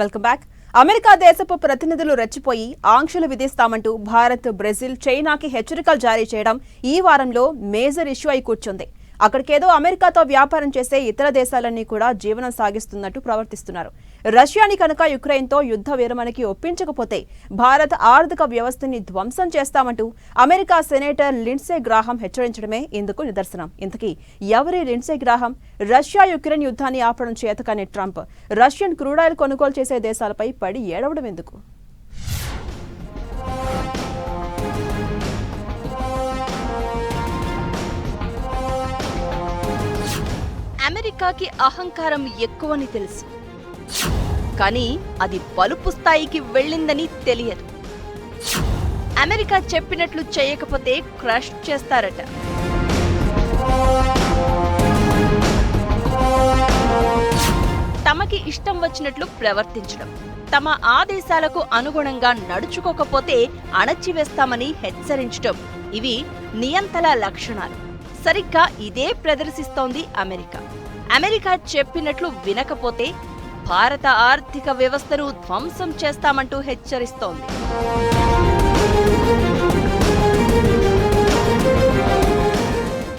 Welcome back. America దేశపు ప్రతినిధులు రెచ్చిపోయి ఆంక్షలు విధిస్తామంటూ భారత్ బ్రెజిల్ చైనాకి హెచ్చరికలు జారీ చేయడం ఈ వారంలో మేజర్ ఇష్యూ అయి కూర్చుంది. అక్కడికేదో అమెరికాతో వ్యాపారం చేసే ఇతర దేశాలన్నీ కూడా జీవనం సాగిస్తున్నట్టు ప్రవర్తిస్తున్నారు. రష్యాని కనుక యుక్రెయిన్తో యుద్ధ విరమణకి ఒప్పించకపోతే భారత ఆర్థిక వ్యవస్థని ధ్వంసం చేస్తామంటూ అమెరికా సెనేటర్ లిండ్సే గ్రాహం హెచ్చరించడమే ఇందుకు నిదర్శనం. ఇంతకీ ఎవరి లిండ్సే గ్రాహం? రష్యా యుక్రెయిన్ యుద్ధాన్ని ఆపడం చేతకాని ట్రంప్. రష్యన్ క్రూడాయిల్ కొనుగోలు చేసే దేశాలపై పడి ఏడవడం ఎందుకు? అమెరికాకి అహంకారం ఎక్కువని తెలుసు. కానీ అది బలుపు స్థాయికి వెళ్ళిందని తెలియదు. అమెరికా చెప్పినట్లు చేయకపోతే క్రష్ చేస్తారట. తమకి ఇష్టం వచ్చినట్లు ప్రవర్తించడం. తమ ఆదేశాలకు అనుగుణంగా నడుచుకోకపోతే అణచివేస్తామని హెచ్చరించడం ఇవి నియంతల లక్షణాలు. సరిగ్గా ఇదే ప్రదర్శిస్తోంది అమెరికా. అమెరికా చెప్పినట్లు వినకపోతే భారత ఆర్థిక వ్యవస్థను ధ్వంసం చేస్తామంటూ హెచ్చరిస్తోంది.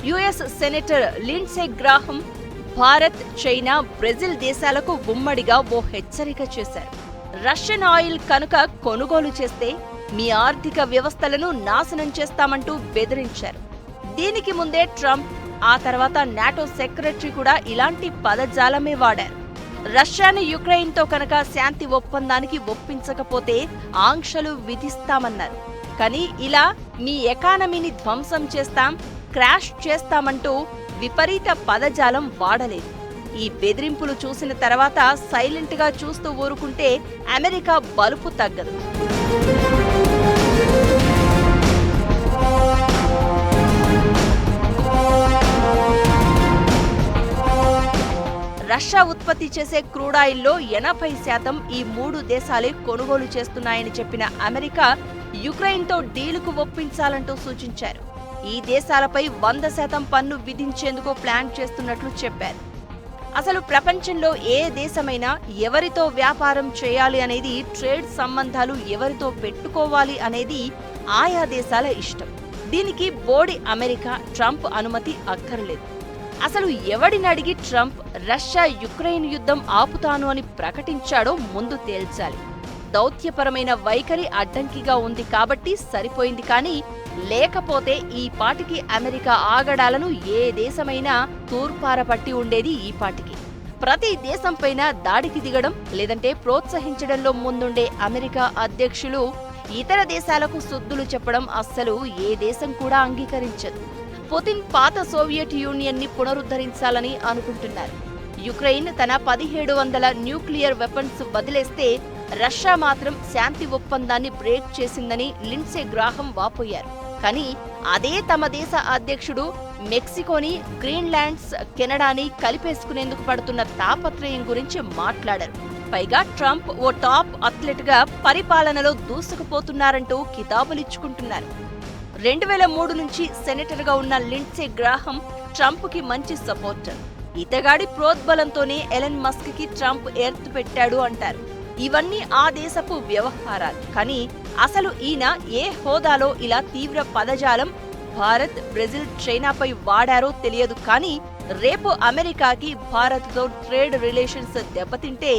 US senator Lindsey Graham Bharat China Brazil దేశాలకు ఉమ్మడిగా ఓ హెచ్చరిక చేశారు. రష్యన్ ఆయిల్ కనుక కొనుగోలు చేస్తే మీ ఆర్థిక వ్యవస్థలను నాశనం చేస్తామంటూ బెదిరించారు. దీనికి ముందే ట్రంప్ ఆ తర్వాత నాటో సెక్రటరీ కూడా ఇలాంటి పదజాలమే వాడారు. రష్యాను యుక్రెయిన్తో కనుక శాంతి ఒప్పందానికి ఒప్పించకపోతే ఆంక్షలు విధిస్తామన్నారు. కానీ ఇలా మీ ఎకానమీని ధ్వంసం చేస్తాం క్రాష్ చేస్తామంటూ విపరీత పదజాలం వాడలేదు. ఈ బెదిరింపులు చూసిన తర్వాత సైలెంట్గా చూస్తూ ఊరుకుంటే అమెరికా బలుపు తగ్గదు. రష్యా ఉత్పత్తి చేసే క్రూడాయిల్లో ఎనభై శాతం ఈ మూడు దేశాలే కొనుగోలు చేస్తున్నాయని చెప్పిన అమెరికా యుక్రెయిన్తో డీలుకు ఒప్పించాలంటూ సూచించారు. ఈ దేశాలపై వంద శాతం పన్ను విధించేందుకు ప్లాన్ చేస్తున్నట్లు చెప్పారు. అసలు ప్రపంచంలో ఏ దేశమైనా ఎవరితో వ్యాపారం చేయాలి అనేది ట్రేడ్ సంబంధాలు ఎవరితో పెట్టుకోవాలి అనేది ఆయా దేశాల ఇష్టం. దీనికి బోడి అమెరికా ట్రంప్ అనుమతి అక్కర్లేదు. అసలు ఎవడిని అడిగి ట్రంప్ రష్యా యుక్రెయిన్ యుద్ధం ఆపుతాను అని ప్రకటించాడో ముందు తేల్చాలి. దౌత్యపరమైన వైఖరి అడ్డంకిగా ఉంది కాబట్టి సరిపోయింది కానీ లేకపోతే ఈ పాటికి అమెరికా ఆగడాలను ఏ దేశమైనా తూర్పారపట్టి ఉండేది ఈ పాటికి. ప్రతి దేశంపైన దాడికి దిగడం లేదంటే ప్రోత్సహించడంలో ముందుండే అమెరికా అధ్యక్షులు ఇతర దేశాలకు సుద్దులు చెప్పడం అస్సలు ఏ దేశం కూడా అంగీకరించదు. పుతిన్ పాత సోవియట్ యూనియన్ని పునరుద్ధరించాలని అనుకుంటున్నారు. యుక్రెయిన్ తన పదిహేడు వందల న్యూక్లియర్ వెపన్స్ వదిలేస్తే రష్యా మాత్రం శాంతి ఒప్పందాన్ని బ్రేక్ చేసిందని లిన్సే గ్రాహం వాపోయారు. కానీ అదే తమ దేశ అధ్యక్షుడు మెక్సికోని గ్రీన్లాండ్స్ కెనడాని కలిపేసుకునేందుకు పడుతున్న తాపత్రయం గురించి మాట్లాడారు. పైగా ట్రంప్ ఓ టాప్ అథ్లెట్గా పరిపాలనలో దూసుకుపోతున్నారంటూ కితాబులిచ్చుకుంటున్నారు. రెండు వేల మూడు నుంచి సెనేటర్గా ఉన్న లిండ్సే గ్రాహం ట్రంప్కి మంచి సపోర్టర్. ఇతగాడి ప్రోద్బలంతోనే ఎలన్ మస్క్కి ట్రంప్ ఎర్త్ పెట్టాడు అంటారు. ఇవన్నీ ఆ దేశపు వ్యవహారాలు. కానీ అసలు ఈయన ఏ హోదాలో ఇలా తీవ్ర పదజాలం భారత్ బ్రెజిల్ చైనాపై వాడారో తెలియదు. కానీ రేపు అమెరికాకి భారత్తో ట్రేడ్ రిలేషన్స్ దెబ్బతింటే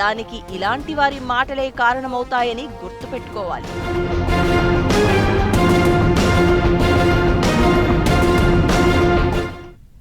దానికి ఇలాంటి వారి మాటలే కారణమవుతాయని గుర్తుపెట్టుకోవాలి.